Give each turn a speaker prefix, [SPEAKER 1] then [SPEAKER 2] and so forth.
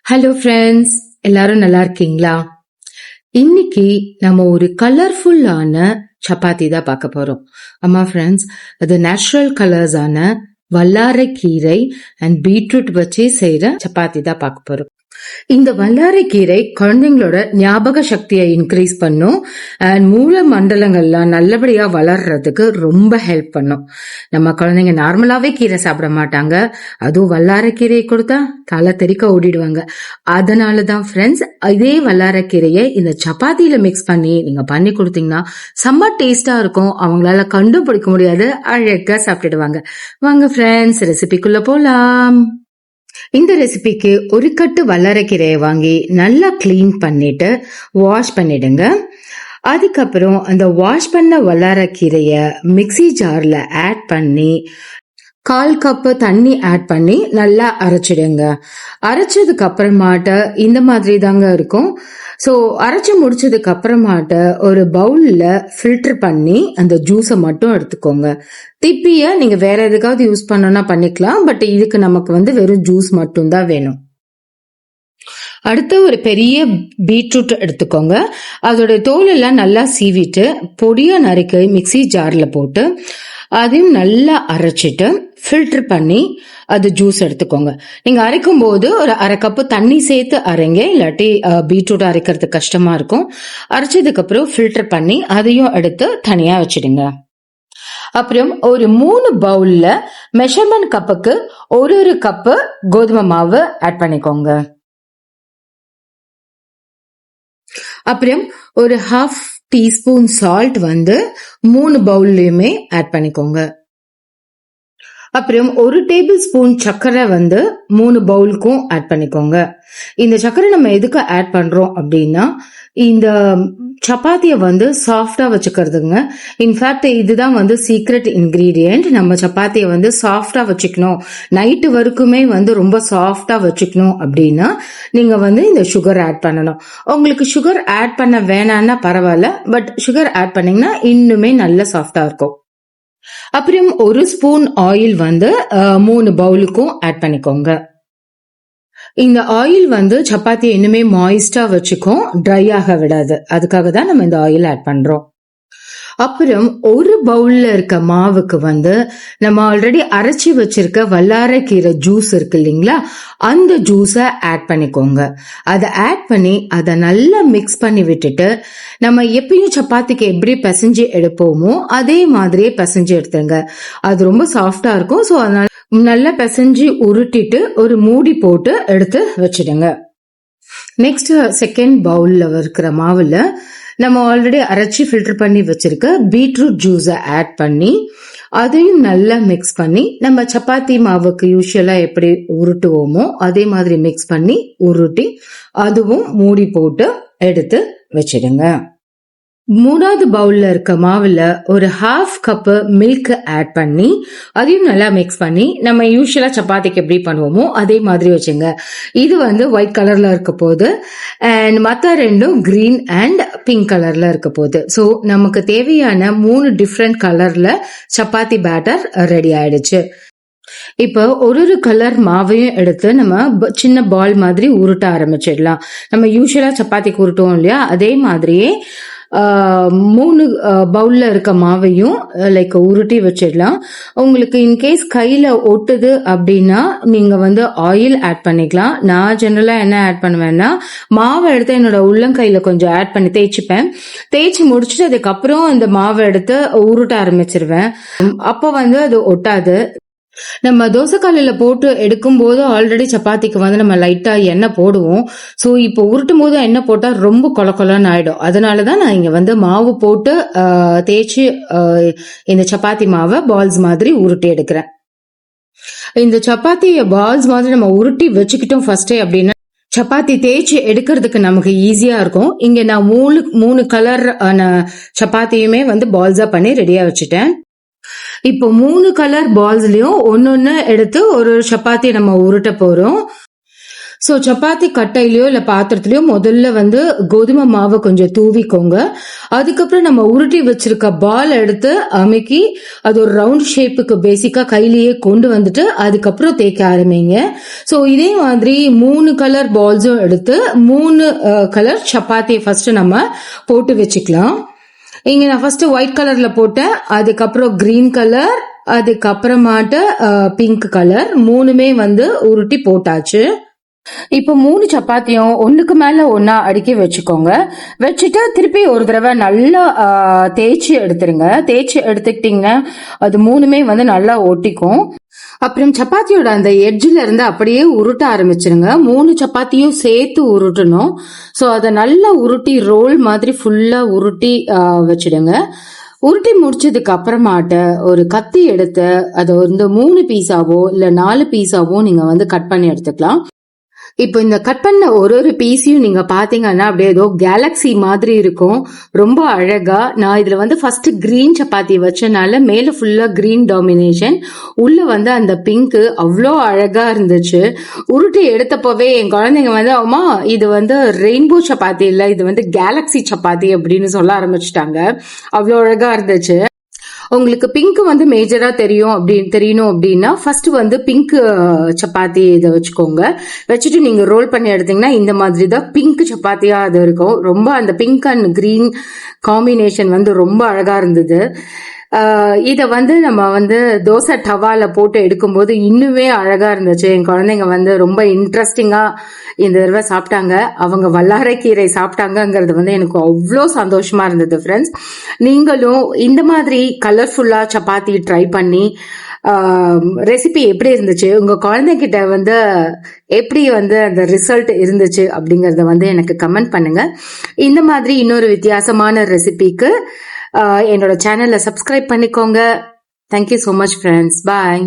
[SPEAKER 1] Hello friends எல்லாரும் நல்லா இருக்கீங்களா? இன்னைக்கு நம்ம ஒரு கலர்ஃபுல்லான சப்பாத்தி தான் பார்க்க போறோம். ஆமா ஃப்ரெண்ட்ஸ் அது நேச்சுரல் கலர்ஸான வல்லாரைக்கீரை அண்ட் பீட்ரூட் வச்சு செய்யற சப்பாத்தி தான் பார்க்க போறோம். இந்த வல்லாரை கீரை குழந்தைங்களோட ஞாபக சக்தியை இன்க்ரீஸ் பண்ணும். அண்ட் மூல மண்டலங்கள்லாம் நல்லபடியா வளர்றதுக்கு ரொம்ப ஹெல்ப் பண்ணும். நம்ம குழந்தைங்க நார்மலாவே கீரை சாப்பிட மாட்டாங்க. அதுவும் வல்லாரை கீரையை கொடுத்தா தலை தெறிக்க ஓடிடுவாங்க. அதனால தான் ஃப்ரெண்ட்ஸ் இதே வல்லாரைக்கீரையை இந்த சப்பாத்தியில மிக்ஸ் பண்ணி நீங்க பண்ணி கொடுத்தீங்கன்னா செம்ம டேஸ்டா இருக்கும். அவங்களால கண்டுபிடிக்க முடியாது. அழகா சாப்பிட்டுடுவாங்க. வாங்க ஃப்ரெண்ட்ஸ் ரெசிபிக்குள்ள போலாம். இந்த ரெசிபிக்கு ஒரு கட்டு வல்லரைக்கீரையை வாங்கி நல்லா க்ளீன் பண்ணிட்டு வாஷ் பண்ணிடுங்க. அதுக்கப்புறம் அந்த வாஷ் பண்ண வல்லாரக்கீரையை மிக்ஸி ஜார்ல ஆட் பண்ணி கால் கப்பு தண்ணி ஆட் பண்ணி நல்லா அரைச்சிடுங்க. அரைச்சதுக்கு அப்புறமாட்ட இந்த மாதிரி தாங்க இருக்கும். ஸோ அரைச்சி முடிச்சதுக்கு அப்புறமாட்ட ஒரு பவுலில் ஃபில்டர் பண்ணி அந்த ஜூஸை மட்டும் எடுத்துக்கோங்க. திப்பியை நீங்கள் வேற எதுக்காவது யூஸ் பண்ணோன்னா பண்ணிக்கலாம். பட் இதுக்கு நமக்கு வந்து வெறும் ஜூஸ் மட்டும்தான் வேணும். அடுத்து ஒரு பெரிய பீட்ரூட் எடுத்துக்கோங்க. அதோட தோலெல்லாம் நல்லா சீவிட்டு பொடியாக நறுக்கி மிக்ஸி ஜாரில் போட்டு அதையும் நல்லா அரைச்சிட்டு ஃபில்டர் பண்ணி அது ஜூஸ் எடுத்துக்கோங்க. நீங்கள் அரைக்கும் போது ஒரு அரை கப்பு தண்ணி சேர்த்து அரைங்க இல்லாட்டி பீட்ரூட் அரைக்கிறது கஷ்டமாக இருக்கும். அரைச்சதுக்கப்புறம் ஃபில்டர் பண்ணி அதையும் எடுத்து தனியாக வச்சிடுங்க. அப்புறம் ஒரு மூணு பவுலில் மெஷர்மெண்ட் கப்புக்கு ஒரு ஒரு கப்பு கோதுமை மாவு ஆட் பண்ணிக்கோங்க. அப்புறம் ஒரு ஹாஃப் டீஸ்பூன் சால்ட் வந்து மூணு பவுல்லையுமே ஆட் பண்ணிக்கோங்க. அப்புறம் ஒரு டேபிள் ஸ்பூன் சர்க்கரை வந்து மூணு பவுலுக்கும் ஆட் பண்ணிக்கோங்க. இந்த சர்க்கரை நம்ம எதுக்கு ஆட் பண்றோம் அப்படின்னா இந்த சப்பாத்தியை வந்து சாஃப்டா வச்சுக்கிறதுங்க. இன்ஃபேக்ட் இதுதான் வந்து சீக்ரெட் இன்கிரீடியன்ட் நம்ம சப்பாத்தியை வந்து சாஃப்டா வச்சுக்கணும். நைட்டு வரைக்குமே வந்து ரொம்ப சாஃப்டா வச்சுக்கணும் அப்படின்னா நீங்க வந்து இந்த சுகர் ஆட் பண்ணணும். உங்களுக்கு சுகர் ஆட் பண்ண வேணான்னா பரவாயில்ல பட் சுகர் ஆட் பண்ணீங்கன்னா இன்னுமே நல்ல சாஃப்டா இருக்கும். அப்புறம் ஒரு ஸ்பூன் ஆயில் வந்து மூணு பவுலுக்கும் ஆட் பண்ணிக்கோங்க. இந்த ஆயில் வந்து சப்பாத்தி இன்னுமே மாய்ஸ்டா வச்சுக்கும் ட்ரை ஆக விடாது. அதுக்காக தான் நம்ம இந்த ஆயில் ஆட் பண்றோம். அப்புறம் ஒரு பவுல்ல இருக்க மாவுக்கு வந்து நம்ம ஆல்ரெடி அரைச்சி வச்சிருக்க வல்லாரக்கீரை ஜூஸ் இருக்கு இல்லைங்களா? அந்த ஜூஸை ஆட் பண்ணிக்கோங்க. அதை ஆட் பண்ணி அதை நல்லா மிக்ஸ் பண்ணி விட்டுட்டு நம்ம எப்பயும் சப்பாத்திக்கு எப்படி பிசைஞ்சு எடுப்போமோ அதே மாதிரியே பிசைஞ்சு எடுத்துருங்க. அது ரொம்ப சாஃப்டா இருக்கும். ஸோ அதனால நல்லா பிசைஞ்சு உருட்டிட்டு ஒரு மூடி போட்டு எடுத்து வச்சிடுங்க. நெக்ஸ்ட் செகண்ட் பவுல்ல இருக்கிற மாவுல நம்ம ஆல்ரெடி அரைச்சி ஃபில்டர் பண்ணி வச்சிருக்க பீட்ரூட் ஜூஸை ஆட் பண்ணி அதையும் நல்லா மிக்ஸ் பண்ணி நம்ம சப்பாத்தி மாவுக்கு யூஸ்வலா எப்படி உருட்டுவோமோ அதே மாதிரி மிக்ஸ் பண்ணி உருட்டி அதுவும் மூடி போட்டு எடுத்து வச்சிடுங்க. மூணாவது பவுலில் இருக்க மாவில் ஒரு ஹாஃப் கப்பு மில்க் ஆட் பண்ணி அதையும் நல்லா மிக்ஸ் பண்ணி நம்ம யூஸ்வலாக சப்பாத்திக்கு எப்படி பண்ணுவோமோ அதே மாதிரி வச்சுங்க. இது வந்து ஒயிட் கலரில் இருக்க போது அண்ட் மற்ற ரெண்டும் கிரீன் அண்ட் பிங்க் கலரில் இருக்க போது. ஸோ நமக்கு தேவையான மூணு டிஃப்ரெண்ட் கலரில் சப்பாத்தி பேட்டர் ரெடி ஆயிடுச்சு. இப்போ ஒரு ஒரு கலர் மாவையும் எடுத்து நம்ம சின்ன பால் மாதிரி உருட்ட ஆரம்பிச்சிடலாம். நம்ம யூஸ்வலாக சப்பாத்திக்கு உருட்டுவோம் இல்லையா? அதே மாதிரியே மூணு பவுலில் இருக்க மாவையும் லைக் உருட்டி வச்சிடலாம். உங்களுக்கு இன்கேஸ் கையில் ஒட்டுது அப்படின்னா நீங்கள் வந்து ஆயில் ஆட் பண்ணிக்கலாம். நான் ஜென்ரலாக என்ன ஆட் பண்ணுவேன்னா மாவை எடுத்து என்னோட உள்ளங்கையில் கொஞ்சம் ஆட் பண்ணி தேய்ச்சிப்பேன். தேய்ச்சி முடிச்சுட்டு அதுக்கப்புறம் அந்த மாவை எடுத்து உருட்ட ஆரம்பிச்சிருவேன். அப்போ வந்து அது ஒட்டாது. நம்ம தோசைக்காலையில் போட்டு எடுக்கும் போது ஆல்ரெடி சப்பாத்திக்கு வந்து நம்ம லைட்டா எண்ணெய் போடுவோம். ஸோ இப்போ உருட்டும் போது எண்ணெய் போட்டால் ரொம்ப கொல கொலன்னு ஆயிடும். அதனால தான் நான் இங்க வந்து மாவு போட்டு தேய்ச்சி இந்த சப்பாத்தி மாவை பால்ஸ் மாதிரி உருட்டி எடுக்கிறேன். இந்த சப்பாத்தியை பால்ஸ் மாதிரி நம்ம உருட்டி வச்சுக்கிட்டோம் ஃபர்ஸ்டே அப்படின்னா சப்பாத்தி தேய்ச்சி எடுக்கிறதுக்கு நமக்கு ஈஸியா இருக்கும். இங்க நான் மூணு மூணு கலர் சப்பாத்தியுமே வந்து பால்ஸா பண்ணி ரெடியா வச்சுட்டேன். இப்போ மூணு கலர் பால்ஸ்லயும் ஒன்னொன்னு எடுத்து ஒரு ஒரு சப்பாத்தி நம்ம உருட்ட போறோம். ஸோ சப்பாத்தி கட்டையிலையோ இல்லை பாத்திரத்திலயோ முதல்ல வந்து கோதுமை மாவை கொஞ்சம் தூவிக்கோங்க. அதுக்கப்புறம் நம்ம உருட்டி வச்சிருக்க பால் எடுத்து அமைக்கி அது ஒரு ரவுண்ட் ஷேப்புக்கு பேசிக்காக கையிலேயே கொண்டு வந்துட்டு அதுக்கப்புறம் தேய்க்க ஆரம்பிங்க. ஸோ இதே மாதிரி மூணு கலர் பால்ஸும் எடுத்து மூணு கலர் சப்பாத்தியை ஃபர்ஸ்ட் நம்ம போட்டு வச்சுக்கலாம். இங்க நான் ஃபர்ஸ்ட் ஒயிட் கலர்ல போட்டேன். அதுக்கப்புறம் கிரீன் கலர் அதுக்கப்புறமாட்டு பிங்க் கலர் மூணுமே வந்து உருட்டி போட்டாச்சு. இப்போ மூணு சப்பாத்தியும் ஒண்ணுக்கு மேல ஒன்னா அடுக்கி வச்சுக்கோங்க. வச்சுட்டு திருப்பி ஒரு தடவை நல்லா தேய்ச்சி எடுத்துருங்க. தேய்ச்சி எடுத்துக்கிட்டிங்கன்னா அது மூணுமே வந்து நல்லா ஒட்டிக்கும். அப்புறம் சப்பாத்தியோட அந்த எட்ஜில் இருந்து அப்படியே உருட்ட ஆரம்பிச்சிருங்க. மூணு சப்பாத்தியும் சேர்த்து உருட்டணும். ஸோ அதை நல்லா உருட்டி ரோல் மாதிரி ஃபுல்லாக உருட்டி வச்சுடுங்க வச்சிடுங்க. உருட்டி முடிச்சதுக்கு அப்புறமாட்ட ஒரு கத்தி எடுத்து அதை வந்து மூணு பீஸாவோ இல்லை நாலு பீஸாவோ நீங்கள் வந்து கட் பண்ணி எடுத்துக்கலாம். இப்போ இந்த கட் பண்ண ஒரு ஒரு பீஸையும் நீங்க பாத்தீங்கன்னா அப்படியே ஏதோ கேலக்ஸி மாதிரி இருக்கும். ரொம்ப அழகா நான் இதுல வந்து ஃபர்ஸ்ட் கிரீன் சப்பாத்தி வச்சனால மேல ஃபுல்லா கிரீன் டாமினேஷன் உள்ள வந்து அந்த பிங்க் அவ்வளோ அழகா இருந்துச்சு. உருட்டி எடுத்தப்பவே என் குழந்தைங்க வந்து அம்மா இது வந்து ரெயின்போ சப்பாத்தி இல்லை இது வந்து கேலக்ஸி சப்பாத்தி அப்படின்னு சொல்ல ஆரம்பிச்சிட்டாங்க. அவ்வளோ அழகா இருந்துச்சு. உங்களுக்கு பிங்க் வந்து மேஜரா தெரியும் அப்படின்னு தெரியணும் அப்படின்னா ஃபர்ஸ்ட் வந்து பிங்க் சப்பாத்தி இதை வச்சுக்கோங்க. வச்சுட்டு நீங்க ரோல் பண்ணி எடுத்தீங்கன்னா இந்த மாதிரி தான் பிங்க் சப்பாத்தியா அது இருக்கும். ரொம்ப அந்த பிங்க் அண்ட் கிரீன் காம்பினேஷன் வந்து ரொம்ப அழகா இருந்தது. இதை வந்து நம்ம வந்து தோசை டவால போட்டு எடுக்கும்போது இன்னுமே அழகா இருந்துச்சு. என் குழந்தைங்க வந்து ரொம்ப இன்ட்ரெஸ்டிங்கா இந்த தடவை சாப்பிட்டாங்க. அவங்க வல்லாரைக்கீரை சாப்பிட்டாங்கங்கிறது வந்து எனக்கு அவ்வளோ சந்தோஷமா இருந்தது ஃப்ரெண்ட்ஸ் நீங்களும் இந்த மாதிரி கலர்ஃபுல்லா சப்பாத்தி ட்ரை பண்ணி ரெசிபி எப்படி இருந்துச்சு? உங்க குழந்தைகிட்ட வந்து எப்படி வந்து அந்த ரிசல்ட் இருந்துச்சு அப்படிங்கறத வந்து எனக்கு கமெண்ட் பண்ணுங்க. இந்த மாதிரி இன்னொரு வித்தியாசமான ரெசிபிக்கு என்னோட சேனலை சப்ஸ்கிரைப் பண்ணிக்கோங்க. Thank you so much friends bye